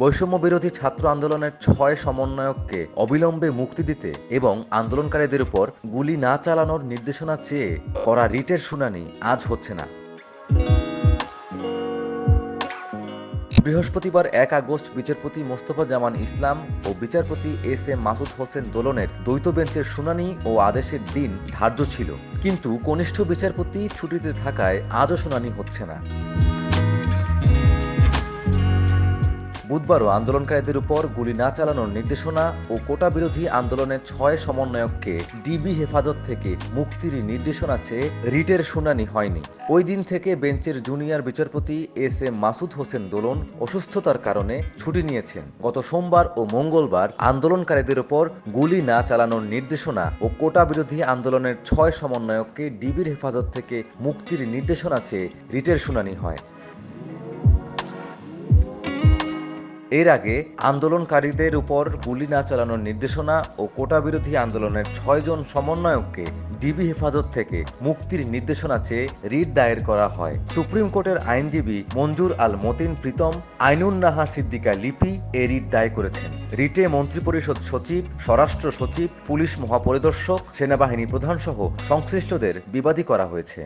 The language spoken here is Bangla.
বৈষম্য বিরোধী ছাত্র আন্দোলনের ছয় সমন্বয়ককে অবিলম্বে মুক্তি দিতে এবং আন্দোলনকারীদের উপর গুলি না চালানোর নির্দেশনা চেয়ে করা রিটের শুনানি আজ হচ্ছে না। বৃহস্পতিবার এক আগস্ট বিচারপতি মোস্তফা জামান ইসলাম ও বিচারপতি এস এম মাসুদ হোসেন দোলনের দ্বৈত বেঞ্চের শুনানি ও আদেশের দিন ধার্য ছিল। কিন্তু কনিষ্ঠ বিচারপতি ছুটিতে থাকায় আজও শুনানি হচ্ছে না। বুধবারও আন্দোলনকারীদের উপর গুলি না চালানোর নির্দেশনা ও কোটা বিরোধী আন্দোলনের ছয় সমন্বয়ককে ডিবি হেফাজত থেকে মুক্তির নির্দেশনা চেয়ে রিটের শুনানি হয়নি। ওই দিন থেকে বেঞ্চের জুনিয়র বিচারপতি এস এম মাসুদ হোসেন দোলন অসুস্থতার কারণে ছুটি নিয়েছেন। গত সোমবার ও মঙ্গলবার আন্দোলনকারীদের উপর গুলি না চালানোর নির্দেশনা ও কোটা বিরোধী আন্দোলনের ছয় সমন্বয়ককে ডিবির হেফাজত থেকে মুক্তির নির্দেশনা চেয়ে রিটের শুনানি হয়। এর আগে আন্দোলনকারীদের উপর গুলি না চালানোর নির্দেশনা ও কোটা বিরোধী আন্দোলনের ছয়জন সমন্বয়ককে ডিবি হেফাজত থেকে মুক্তির নির্দেশনা চেয়ে রিট দায়ের করা হয়। সুপ্রিম কোর্টের আইনজীবী মঞ্জুর আল মতিন প্রীতম, আইনুন নাহার সিদ্দিকা লিপি এ রিট দায় করেছেন। রিটে মন্ত্রিপরিষদ সচিব, স্বরাষ্ট্র সচিব, পুলিশ মহাপরিদর্শক, সেনাবাহিনী প্রধান সহ সংশ্লিষ্টদের বিবাদী করা হয়েছে।